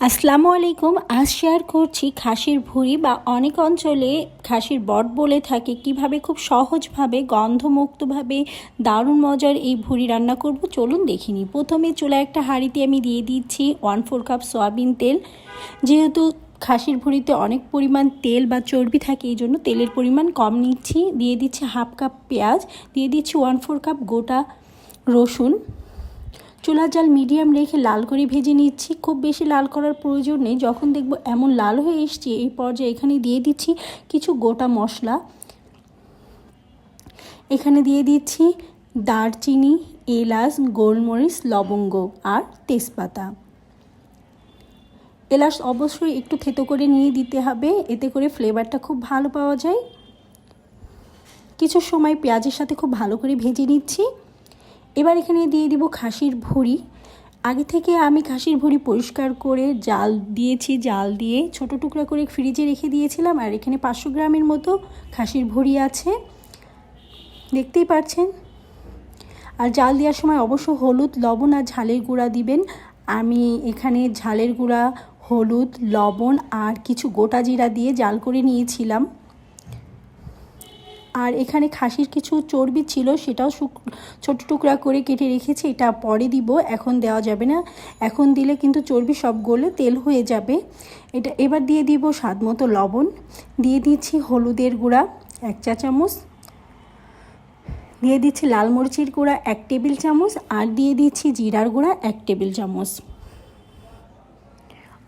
আসসালামু আলাইকুম, আজ শেয়ার করছি খাসির ভুঁড়ি বা অনেক অঞ্চলে খাসির বট বলে থাকে। কীভাবে খুব সহজভাবে, গন্ধমুক্তভাবে, দারুণ মজার এই ভুঁড়ি রান্না করব চলুন দেখিনি প্রথমে চুলা একটা হাঁড়িতে আমি দিয়ে দিচ্ছি ওয়ান ফোর কাপ সয়াবিন তেল। যেহেতু খাসির ভুঁড়িতে অনেক পরিমাণ তেল বা চর্বি থাকে, এই জন্য তেলের পরিমাণ কম নিচ্ছি। দিয়ে দিচ্ছি হাফ কাপ পেঁয়াজ, দিয়ে দিচ্ছি ওয়ান ফোর কাপ গোটা রসুন। চুলার জাল মিডিয়াম রেখে লাল করে ভেজে নিচ্ছি। খুব বেশি লাল করার প্রয়োজন নেই। যখন দেখব এমন লাল হয়ে এসছে, এই পর্যায়ে এখানে দিয়ে দিচ্ছি কিছু গোটা মশলা। এখানে দিয়ে দিচ্ছি দারচিনি, এলাচ, গোলমরিচ, লবঙ্গ আর তেজপাতা। এলাচ অবশ্যই একটু থেতো করে নিয়ে দিতে হবে। এতে করে ফ্লেভারটা খুব ভালো পাওয়া যায়। কিছু সময় পেঁয়াজের সাথে খুব ভালো করে ভেজে নিচ্ছি। এবার এখানে দিয়ে দিব খাসির ভুঁড়ি। আগে থেকে আমি খাসির ভুঁড়ি পরিষ্কার করে জাল দিয়েছি, জাল দিয়ে ছোট টুকরা করে ফ্রিজে রেখে দিয়েছিলাম, আর এখানে পাঁচশো গ্রামের মতো খাসির ভুঁড়ি আছে। দেখতেই পাচ্ছেন? আর জাল দেওয়ার সময় অবশ্য হলুদ, লবণ আর ঝালের গুঁড়া দিবেন। আমি এখানে ঝালের গুঁড়া, হলুদ, লবণ আর কিছু গোটা জিরা দিয়ে জাল করে নিয়েছিলাম। আর এখানে খাসির কিছু চর্বি ছিল, সেটাও ছোট টুকরা করে কেটে রেখেছি, এটা পরে দিব, এখন দেওয়া যাবে না। এখন দিলে কিন্তু চর্বি সব গলে তেল হয়ে যাবে। এটা এবার দিয়ে দিব স্বাদ মতো লবণ। দিয়ে দিচ্ছি হলুদের গুঁড়া, এক চা চামচ। দিয়ে দিচ্ছি লাল মরিচের গুঁড়া, এক টেবিল চামচ। আর দিয়ে দিচ্ছি জিরার গুঁড়া, এক টেবিল চামচ।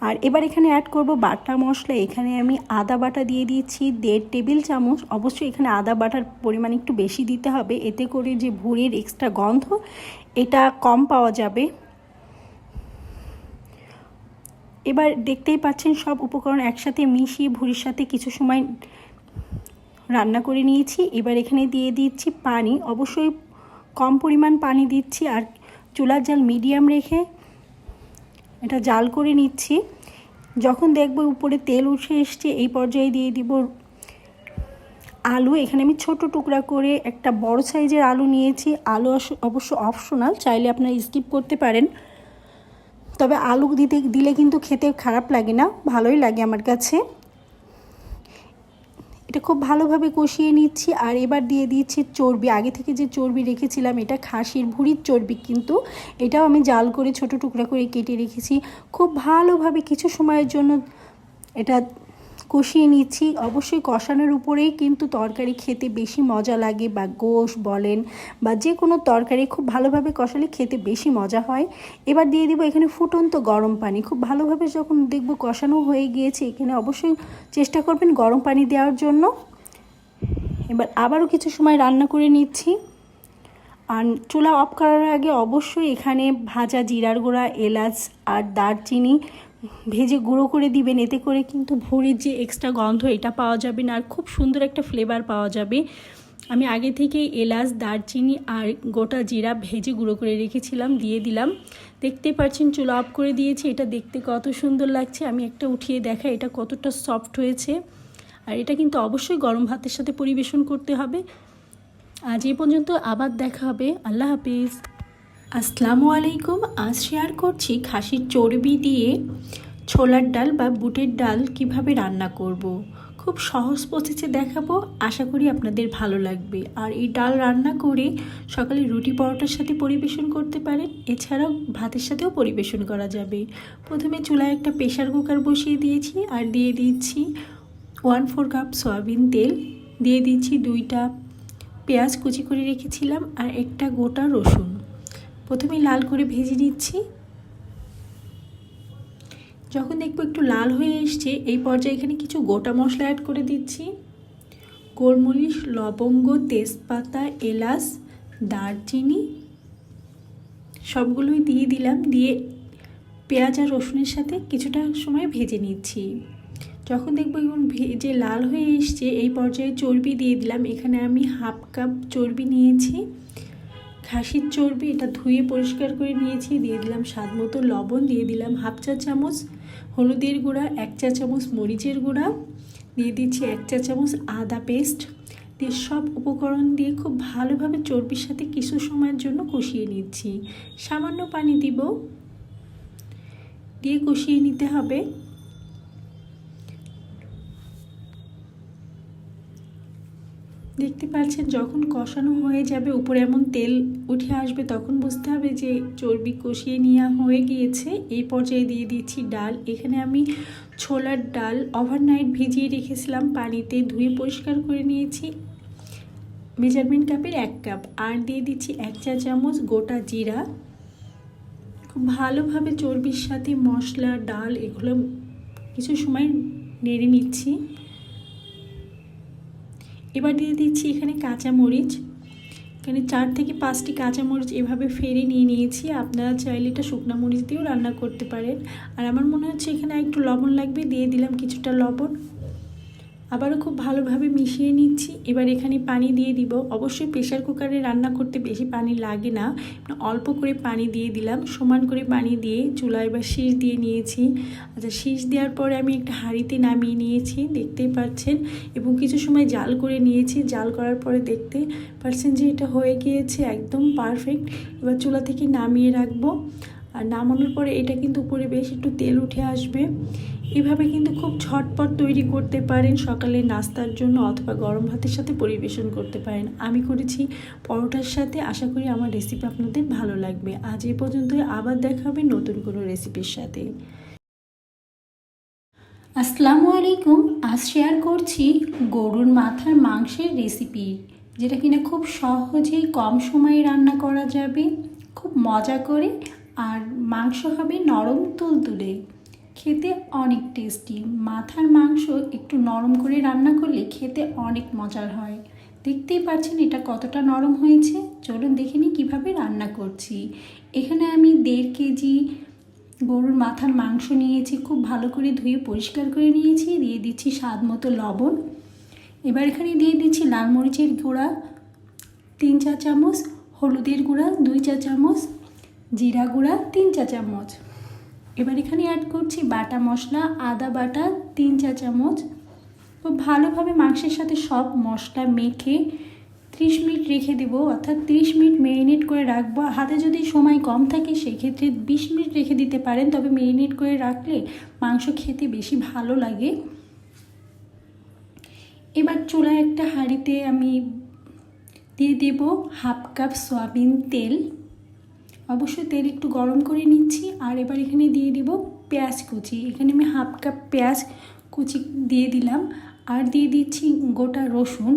আর এবার এখানে অ্যাড করব বাটা মশলা। এখানে আমি আদা বাটা দিয়ে দিচ্ছি দেড় টেবিল চামচ। অবশ্যই এখানে আদা বাটার পরিমাণ একটু বেশি দিতে হবে। এতে করে যে ভুঁড়ির এক্সট্রা গন্ধ, এটা কম পাওয়া যাবে। এবার দেখতেই পাচ্ছেন সব উপকরণ একসাথে মিশিয়ে ভুঁড়ির সাথে কিছু সময় রান্না করে নিয়েছি। এবার এখানে দিয়ে দিচ্ছি পানি। অবশ্যই কম পরিমাণ পানি দিচ্ছি আর চুলার জাল মিডিয়াম রেখে এটা জাল করে নিচ্ছি। যখন দেখব উপরে তেল উঠে এসছে, এই পর্যায়ে দিয়ে দিব আলু। এখানে আমি ছোট টুকরা করে একটা বড় সাইজের আলু নিয়েছি। আলু অবশ্য অপশনাল চাইলে আপনারা স্কিপ করতে পারেন। তবে আলু দিতে, দিলে কিন্তু খেতে খারাপ লাগে না, ভালোই লাগে আমার কাছে। এটা খুব ভালোভাবে কষিয়ে নিচ্ছি আর এবার দিয়ে দিচ্ছি চর্বি। আগে থেকে যে চর্বি রেখেছিলাম, এটা খাসির ভুঁড়ির চর্বি কিন্তু এটাও আমি জাল করে ছোট টুকরা করে কেটে রেখেছি। খুব ভালোভাবে কিছু সময়ের জন্য এটা কষিয়ে নিচ্ছি। অবশ্যই কষানোর উপরেই কিন্তু তরকারি খেতে বেশি মজা লাগে বা গোশ বলেন বা যে কোনো তরকারি খুব ভালোভাবে কষালে খেতে বেশি মজা হয়। এবার দিয়ে দিব এখানে ফুটন্ত গরম পানি। খুব ভালোভাবে যখন দেখব কষানো হয়ে গিয়েছে, এখানে অবশ্যই চেষ্টা করবেন গরম পানি দেওয়ার জন্য। এবার আবারও কিছু সময় রান্না করে নিচ্ছি। আর চুলা অফ করার আগে অবশ্যই এখানে ভাজা জিরার গুঁড়া, এলাচ আর দারচিনি ভেজে গুঁড়ো করে দিবেন, এতে করে কিন্তু ভুঁড়ির যে এক্সট্রা গন্ধ, এটা পাওয়া যাবে না। আর খুব সুন্দর একটা ফ্লেভার পাওয়া যাবে। আমি আগে থেকেই এলাচ, দারচিনি আর গোটা জিরা ভেজে গুঁড়ো করে রেখেছিলাম, দিয়ে দিলাম। দেখতে পাচ্ছেন, চুলো অফ করে দিয়েছি। এটা দেখতে কত সুন্দর লাগছে। আমি একটা উঠিয়ে দেখা এটা কতটা সফট হয়েছে। আর এটা কিন্তু অবশ্যই গরম ভাতের সাথে পরিবেশন করতে হবে। আজ এ পর্যন্ত আবার দেখা হবে। আল্লাহ হাফিজ। আসসালামু আলাইকুম। আজ শেয়ার করছি খাসির চর্বি দিয়ে ছোলার ডাল বা বুটের ডাল কীভাবে রান্না করব। খুব সহজ পদ্ধতিতে দেখাবো। আশা করি আপনাদের ভালো লাগবে। আর এই ডাল রান্না করে সকালে রুটি পরোটার সাথে পরিবেশন করতে পারেন। এছাড়াও ভাতের সাথেও পরিবেশন করা যাবে। প্রথমে চুলায় একটা প্রেশার কুকার বসিয়ে দিয়েছি আর দিয়ে দিচ্ছি ওয়ান ফোর কাপ সয়াবিন তেল। দিয়ে দিচ্ছি দুইটা পেঁয়াজ কুচি করে রেখেছিলাম আর একটা গোটা রসুন। প্রথমে লাল করে ভেজে নিচ্ছি। যখন দেখব একটু লাল হয়ে এসছে, এই পর্যায়ে এখানে কিছু গোটা মশলা অ্যাড করে দিচ্ছি। গোলমরিচ, লবঙ্গ, তেজপাতা, এলাচ, দারচিনি, সবগুলোই দিয়ে দিলাম। দিয়ে পেঁয়াজ আর রসুনের সাথে কিছুটা সময় ভেজে নিচ্ছি। যখন দেখব এবং ভেজে লাল হয়ে এসছে, এই পর্যায়ে চর্বি দিয়ে দিলাম। এখানে আমি হাফ কাপ চর্বি নিয়েছি। খাসির চর্বি এটা ধুয়ে পরিষ্কার করে নিয়েছি, দিয়ে দিলাম স্বাদ মতো লবণ, দিয়ে দিলাম হাফ চা চামচ হলুদের গুঁড়া, এক চা চামচ মরিচের গুঁড়া, দিয়ে দিচ্ছি এক চা চামচ আদা পেস্ট, দিয়ে সব উপকরণ দিয়ে খুব ভালোভাবে চর্বির সাথে কিছু সময়ের জন্য কষিয়ে নিচ্ছি। সামান্য পানি দিব। দিয়ে কষিয়ে নিতে হবে। দেখতে পাচ্ছেন যখন কষানো হয়ে যাবে, উপরে এমন তেল উঠে আসবে, তখন বুঝতে হবে যে চর্বি কষিয়ে নেওয়া হয়ে গিয়েছে। এই পর্যায়ে দিয়ে দিচ্ছি ডাল। এখানে আমি ছোলার ডাল ওভারনাইট ভিজিয়ে রেখেছিলাম, পানিতে ধুয়ে পরিষ্কার করে নিয়েছি। মেজারমেন্ট কাপের এক কাপ। আর দিয়ে দিচ্ছি এক চা চামচ গোটা জিরা। খুব ভালোভাবে চর্বির সাথে মশলা, ডাল এগুলো কিছু সময় নেড়ে নিচ্ছি। এবার দিয়ে দিচ্ছি এখানে কাঁচা মরিচ এখানে চার থেকে পাঁচটি কাঁচামরিচ এভাবে ফেরে নিয়ে নিয়েছি। আপনারা চাইলে এটা শুকনো মরিচ দিয়েও রান্না করতে পারেন। আর আমার মনে হচ্ছে এখানে একটু লবণ লাগবে। দিয়ে দিলাম কিছুটা লবণ। আবারও খুব ভালোভাবে মিশিয়ে নিচ্ছি। এবার এখানে পানি দিয়ে দিব। অবশ্যই প্রেশার কুকারে রান্না করতে বেশি পানি লাগে না। অল্প করে পানি দিয়ে দিলাম। সমান করে পানি দিয়ে চুলায় বা শীষ দিয়ে নিয়েছি। আচ্ছা শীষ দেওয়ার পরে আমি একটা হাঁড়িতে নামিয়ে নিয়েছি, দেখতেই পাচ্ছেন। এবং কিছু সময় জাল করে নিয়েছি। জাল করার পরে দেখতে পাচ্ছেন যে এটা হয়ে গিয়েছে একদম পারফেক্ট এবার চুলা থেকে নামিয়ে রাখব। আর নামানোর পরে এটা কিন্তু উপরে বেশ একটু তেল উঠে আসবে। এভাবে কিন্তু খুব ঝটপট তৈরি করতে পারেন সকালে নাস্তার জন্য অথবা গরম ভাতের সাথে পরিবেশন করতে পারেন। আমি করেছি পরোটার সাথে, আশা করি আমার রেসিপি আপনাদের ভালো লাগবে। আজ এই পর্যন্তই, আবার দেখা হবে নতুন কোনো রেসিপির সাথে। আসসালামু আলাইকুম, আজ শেয়ার করছি গরুর মাথার মাংসের রেসিপি যেটা কিনা খুব সহজেই কম সময়ে রান্না করা যাবে, খুব মজা করে আর মাংস হবে নরম তুলতুলে। খেতে অনেক টেস্টি মাথার মাংস একটু নরম করে রান্না করলে খেতে অনেক মজার হয়। দেখতেই পাচ্ছেন এটা কতটা নরম হয়েছে। চলুন দেখে নিই কীভাবে রান্না করছি। এখানে আমি দেড় কেজি গরুর মাথার মাংস নিয়েছি, খুব ভালো করে ধুয়ে পরিষ্কার করে নিয়েছি, দিয়ে দিচ্ছি স্বাদ মতো লবণ। এবার এখানে দিয়ে দিচ্ছি লাল মরিচের গুঁড়া, তিন চা চামচ, হলুদের গুঁড়া, দুই চা চামচ জিরা গুঁড়া, তিন চা চামচ। এবার এখানে অ্যাড করছি বাটা মশলা, আদা বাটা, তিন চা চামচ। খুব ভালোভাবে মাংসের সাথে সব মশলা মেখে ত্রিশ মিনিট রেখে দেবো, অর্থাৎ ত্রিশ মিনিট মেরিনেট করে রাখব। হাতে যদি সময় কম থাকে, সেক্ষেত্রে বিশ মিনিট রেখে দিতে পারেন, তবে মেরিনেট করে রাখলে মাংস খেতে বেশি ভালো লাগে। এবার চুলায় একটা হাঁড়িতে আমি দিয়ে দেব হাফ কাপ সয়াবিন তেল। অবশ্যই তেল একটু গরম করে নিচ্ছি আর এবার এখানে দিয়ে দিব পেঁয়াজ কুচি। এখানে আমি হাফ কাপ পেঁয়াজ কুচি দিয়ে দিলাম আর দিয়ে দিচ্ছি গোটা রসুন।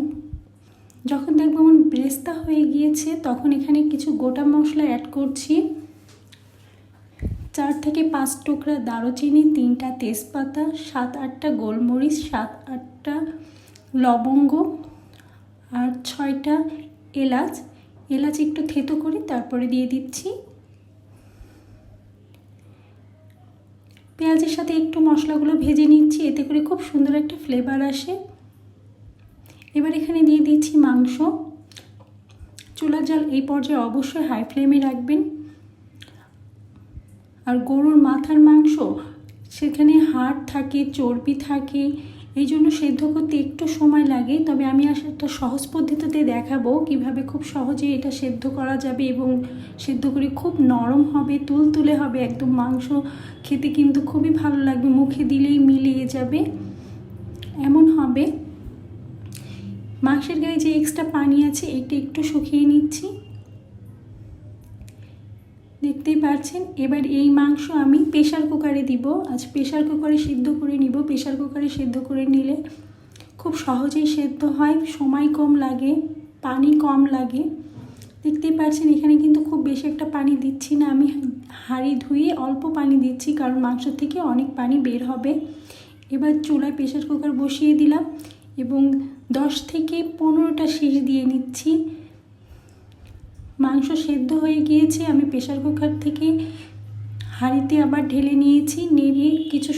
যখন দেখব আমার ব্রেস্তা হয়ে গিয়েছে, তখন এখানে কিছু গোটা মশলা অ্যাড করছি। চার থেকে পাঁচ টুকরা দারুচিনি, তিনটা তেজপাতা, সাত আটটা গোলমরিচ, সাত আটটা লবঙ্গ আর ছয়টা এলাচ। এলাচ একটু থেতো করি তারপরে দিয়ে দিচ্ছি। পেঁয়াজের সাথে একটু মশলাগুলো ভেজে নিচ্ছি, এতে করে খুব সুন্দর একটা ফ্লেভার আসে। এবার এখানে দিয়ে দিচ্ছি মাংস। চুলার জাল এই পর্যায়ে অবশ্যই হাই ফ্লেমে রাখবেন। আর গরুর মাথার মাংস, সেখানে হাড় থাকে, চর্বি থাকে এই জন্য সেদ্ধ করতে একটু সময় লাগে, তবে আমি আসলে একটা সহজ পদ্ধতিতে দেখাবো কীভাবে খুব সহজে এটা সেদ্ধ করা যাবে এবং সেদ্ধ করে খুব নরম হবে, তুলতুলে হবে, একদম মাংস খেতে কিন্তু খুবই ভালো লাগবে, মুখে দিলেই মিলিয়ে যাবে। এমন হবে, মাংসের গায়ে যে এক্সট্রা পানি আছে, এটা একটু শুকিয়ে নিচ্ছি। দেখতেই পাচ্ছেন এবার এই মাংস আমি প্রেশার কুকারে দিব। আজ প্রেশার কুকারে সিদ্ধ করে নিব। প্রেশার কুকারে সিদ্ধ করে নিলে খুব সহজেই সেদ্ধ হয়। সময় কম লাগে, পানি কম লাগে। দেখতেই পাচ্ছেন এখানে কিন্তু খুব বেশি একটা পানি দিচ্ছি না। আমি হাঁড়ি ধুয়ে অল্প পানি দিচ্ছি, কারণ মাংস থেকে অনেক পানি বের হবে। এবার চুলায় প্রেশার কুকার বসিয়ে দিলাম এবং দশ থেকে পনেরোটা শীষ দিয়ে নিচ্ছি। মাংস সেদ্ধ হয়ে গিয়েছে আমি প্রেশার কুকার থেকে হাঁড়িতে আবার ঢেলে নিয়েছি নেড়ে কিছু